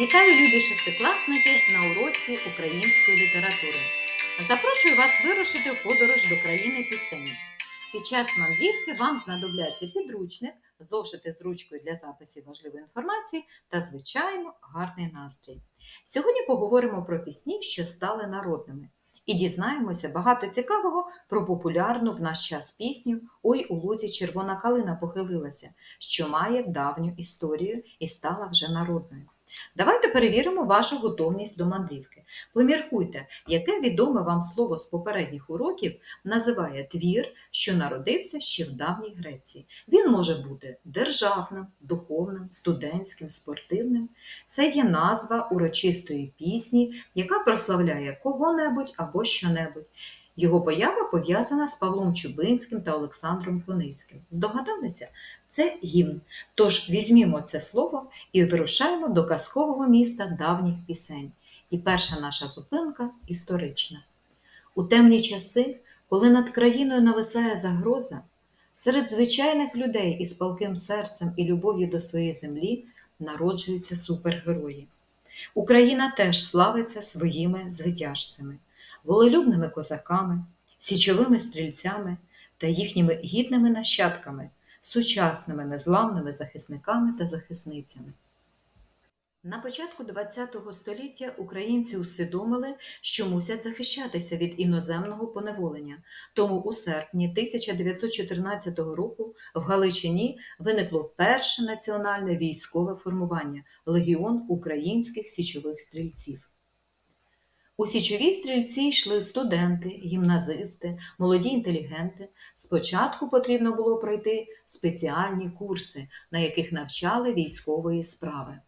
Вітаю, любі шестикласники на уроці української літератури. Запрошую вас вирушити в подорож до країни пісень. Під час мандрівки вам знадобляться підручник, зошити з ручкою для записів важливої інформації та, звичайно, гарний настрій. Сьогодні поговоримо про пісні, що стали народними, і дізнаємося багато цікавого про популярну в наш час пісню Ой у лузі червона калина похилилася, що має давню історію і стала вже народною. Давайте перевіримо вашу готовність до мандрівки. Поміркуйте, яке відоме вам слово з попередніх уроків називає твір, що народився ще в давній Греції. Він може бути державним, духовним, студентським, спортивним. Це є назва урочистої пісні, яка прославляє кого-небудь або що-небудь. Його поява пов'язана з Павлом Чубинським та Олександром Кониським. Здогадалися? Це гімн. Тож візьмімо це слово і вирушаємо до казкового міста давніх пісень. І перша наша зупинка історична. У темні часи, коли над країною нависає загроза, серед звичайних людей із палким серцем і любов'ю до своєї землі народжуються супергерої. Україна теж славиться своїми звитяжцями, волелюбними козаками, січовими стрільцями та їхніми гідними нащадками сучасними незламними захисниками та захисницями. На початку ХХ століття українці усвідомили, що мусять захищатися від іноземного поневолення. Тому у серпні 1914 року в Галичині виникло перше національне військове формування Легіон українських січових стрільців. У січові стрільці йшли студенти, гімназисти, молоді інтелігенти. Спочатку потрібно було пройти спеціальні курси, на яких навчали військової справи.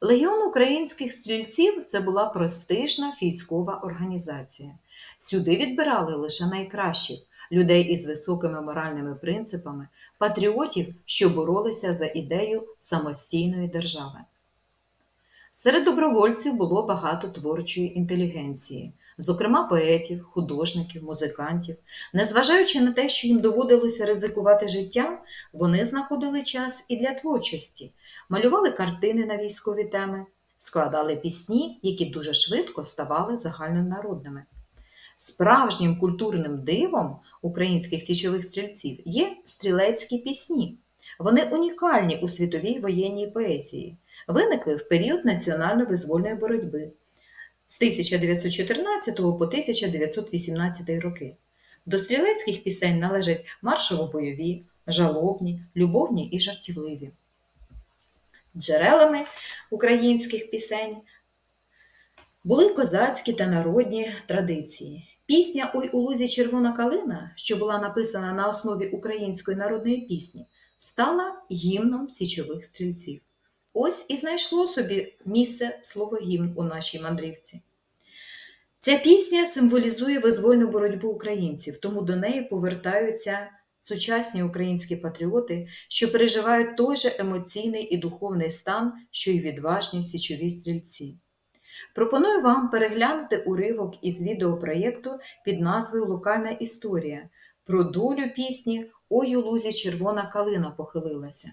Легіон українських стрільців це була престижна військова організація. Сюди відбирали лише найкращих людей із високими моральними принципами, патріотів, що боролися за ідею самостійної держави. Серед добровольців було багато творчої інтелігенції, зокрема поетів, художників, музикантів. Незважаючи на те, що їм доводилося ризикувати життям, вони знаходили час і для творчості, малювали картини на військові теми, складали пісні, які дуже швидко ставали загальнонародними. Справжнім культурним дивом українських січових стрільців є стрілецькі пісні. Вони унікальні у світовій воєнній поезії виникли в період національно-визвольної боротьби з 1914 по 1918 роки. До стрілецьких пісень належать маршово-бойові, жалобні, любовні і жартівливі. Джерелами українських пісень були козацькі та народні традиції. Пісня Ой у лузі червона калина, що була написана на основі української народної пісні, стала гімном січових стрільців. Ось і знайшло собі місце слово гімн у нашій мандрівці. Ця пісня символізує визвольну боротьбу українців, тому до неї повертаються сучасні українські патріоти, що переживають той же емоційний і духовний стан, що й відважні січові стрільці. Пропоную вам переглянути уривок із відеопроєкту під назвою Локальна історія про долю пісні Ой у лузі червона калина похилилася.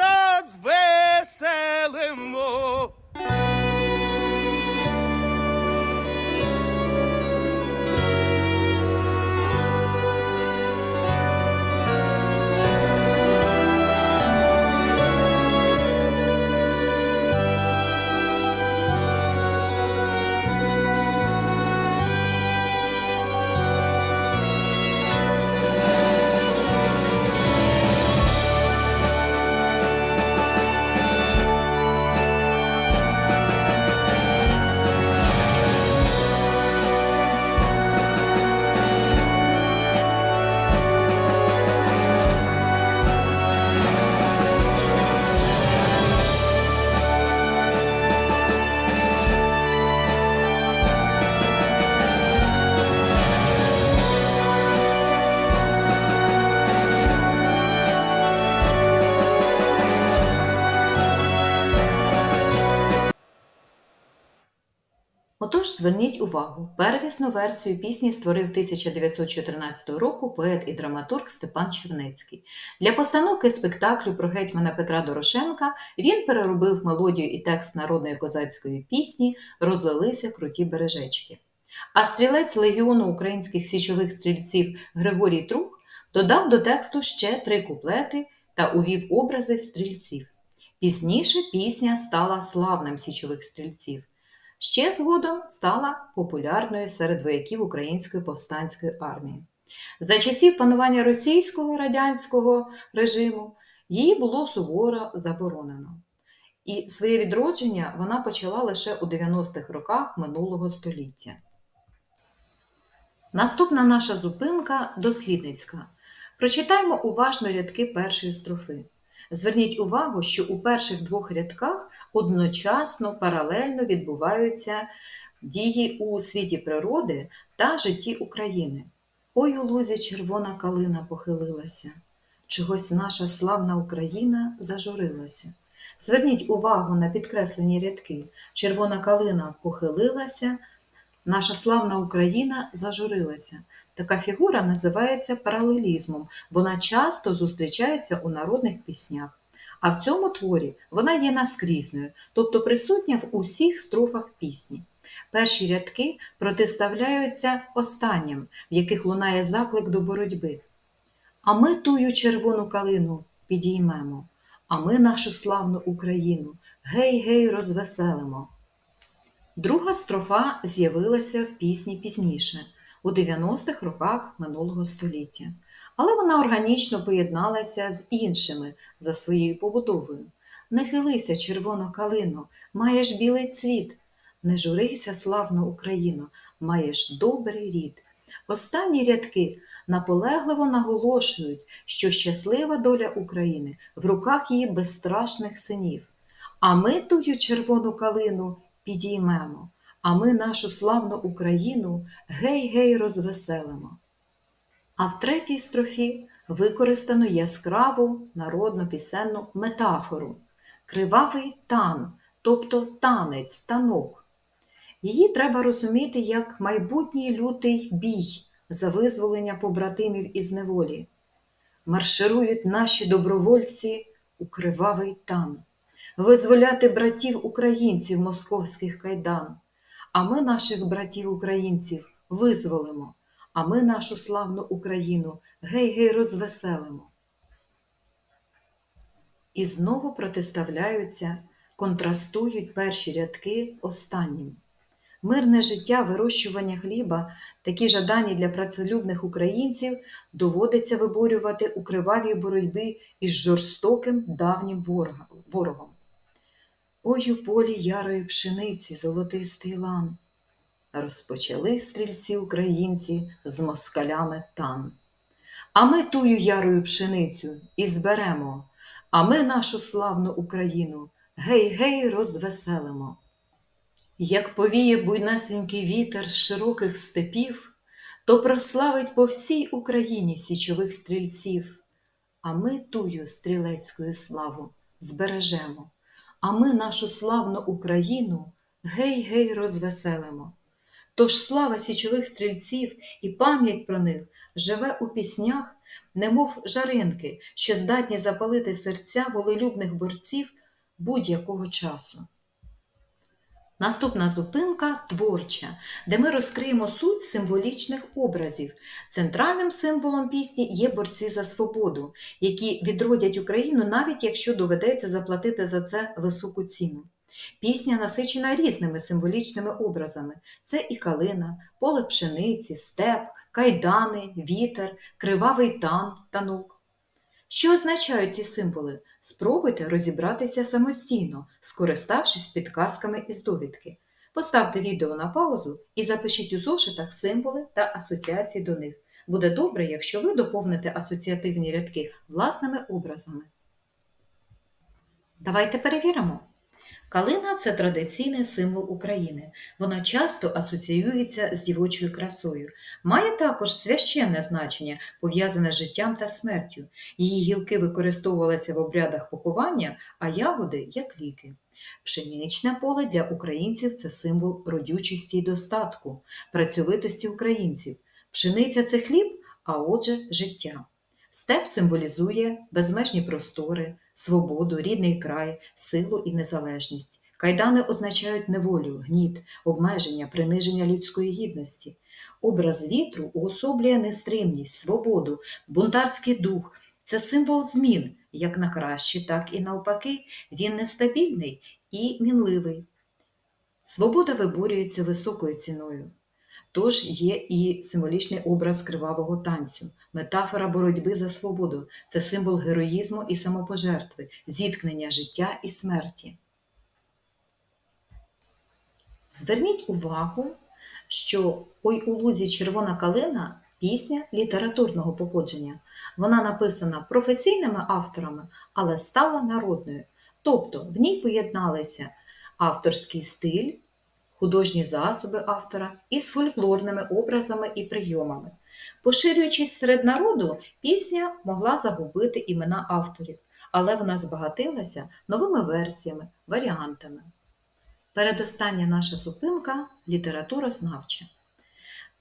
Розвеселимо. Отож, зверніть увагу, первісну версію пісні створив 1914 року поет і драматург Степан Чернецький. Для постановки спектаклю про гетьмана Петра Дорошенка він переробив мелодію і текст народної козацької пісні Розлилися круті бережечки. А стрілець легіону українських січових стрільців Григорій Трух додав до тексту ще три куплети та увів образи стрільців. Пізніше пісня стала славним січових стрільців. Ще згодом стала популярною серед вояків Української повстанської армії. За часів панування російського радянського режиму її було суворо заборонено. І своє відродження вона почала лише у 90-х роках минулого століття. Наступна наша зупинка дослідницька. Прочитаймо уважно рядки першої строфи. Зверніть увагу, що у перших двох рядках одночасно паралельно відбуваються дії у світі природи та житті України. Ой у лузі червона калина похилилася, чогось наша славна Україна зажурилася. Зверніть увагу на підкреслені рядки. Червона калина похилилася, наша славна Україна зажурилася. Така фігура називається паралелізмом. Вона часто зустрічається у народних піснях. А в цьому творі вона є наскрізною, тобто присутня в усіх строфах пісні. Перші рядки протиставляються останнім, в яких лунає заклик до боротьби. А ми тую червону калину підіймемо, а ми нашу славну Україну гей-гей розвеселимо. Друга строфа з'явилася в пісні пізніше, у 90-х роках минулого століття, але вона органічно поєдналася з іншими за своєю побудовою. Не хилися, червоно калино, маєш білий цвіт, не журися, славно Україно, маєш добрий рід. Останні рядки наполегливо наголошують, що щаслива доля України в руках її безстрашних синів. А ми тую червону калину підіймемо, а ми нашу славну Україну гей-гей розвеселимо. А в третій строфі використано яскраву народну пісенну метафору кривавий тан, тобто танець, танок. Її треба розуміти як майбутній лютий бій за визволення побратимів із неволі. Марширують наші добровольці у кривавий тан, визволяти братів українців московських кайдан. А ми наших братів українців визволимо, а ми нашу славну Україну гей-гей розвеселимо. І знову протиставляються, контрастують перші рядки останнім. Мирне життя, вирощування хліба, такі жадані для працелюбних українців, доводиться виборювати у кривавій боротьбі із жорстоким давнім ворогом. Ой у полі ярої пшениці золотистий лан. Розпочали стрільці українці з москалями тан. А ми тую ярою пшеницю і зберемо, а ми нашу славну Україну гей-гей розвеселимо. Як повіє буйнасенький вітер з широких степів, то прославить по всій Україні січових стрільців. А ми тую стрілецькою славу збережемо, а ми нашу славну Україну гей-гей розвеселимо. Тож слава січових стрільців і пам'ять про них живе у піснях, немов жаринки, що здатні запалити серця волелюбних борців будь-якого часу. Наступна зупинка творча, де ми розкриємо суть символічних образів. Центральним символом пісні є борці за свободу, які відродять Україну, навіть якщо доведеться заплатити за це високу ціну. Пісня насичена різними символічними образами: це і калина, поле пшениці, степ, кайдани, вітер, кривавий тан, танок. Що означають ці символи? Спробуйте розібратися самостійно, скориставшись підказками із довідки. Поставте відео на паузу і запишіть у зошитах символи та асоціації до них. Буде добре, якщо ви доповните асоціативні рядки власними образами. Давайте перевіримо. Калина це традиційний символ України. Вона часто асоціюється з дівочою красою. Має також священне значення, пов'язане з життям та смертю. Її гілки використовувалися в обрядах поховання, а ягоди як ліки. Пшеничне поле для українців це символ родючості й достатку, працьовитості українців. Пшениця це хліб, а отже, життя. Степ символізує безмежні простори, свободу, рідний край, силу і незалежність. Кайдани означають неволю, гніт, обмеження, приниження людської гідності. Образ вітру уособлює нестримність, свободу, бунтарський дух. Це символ змін, як на краще, так і навпаки. Він нестабільний і мінливий. Свобода виборюється високою ціною. Тож є і символічний образ кривавого танцю, метафора боротьби за свободу це символ героїзму і самопожертви, зіткнення життя і смерті. Зверніть увагу, що Ой у лузі червона калина пісня літературного походження. Вона написана професійними авторами, але стала народною. Тобто в ній поєдналися авторський стиль, художні засоби автора із фольклорними образами і прийомами. Поширюючись серед народу, пісня могла загубити імена авторів, але вона збагатилася новими версіями, варіантами. Передостання наша зупинка літературознавча.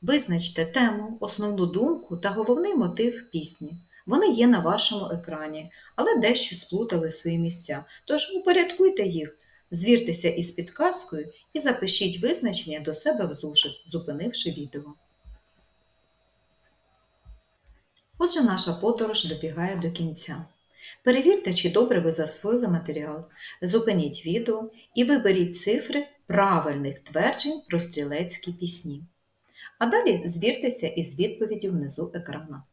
Визначте тему, основну думку та головний мотив пісні. Вони є на вашому екрані, але дещо сплутали свої місця. Тож упорядкуйте їх, звіртеся із підказкою і запишіть визначення до себе в зошит, зупинивши відео. Отже, наша подорож добігає до кінця. Перевірте, чи добре ви засвоїли матеріал. Зупиніть відео і виберіть цифри правильних тверджень про стрілецькі пісні. А далі звіртеся із відповіддю внизу екрана.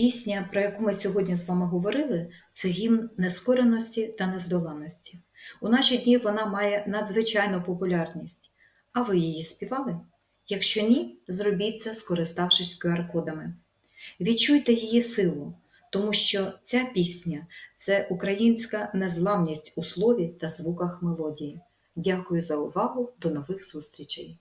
Пісня, про яку ми сьогодні з вами говорили, це гімн нескореності та нездоланності. У наші дні вона має надзвичайну популярність. А ви її співали? Якщо ні, зробіть це, скориставшись QR-кодами. Відчуйте її силу, тому що ця пісня це українська незламність у слові та звуках мелодії. Дякую за увагу. До нових зустрічей!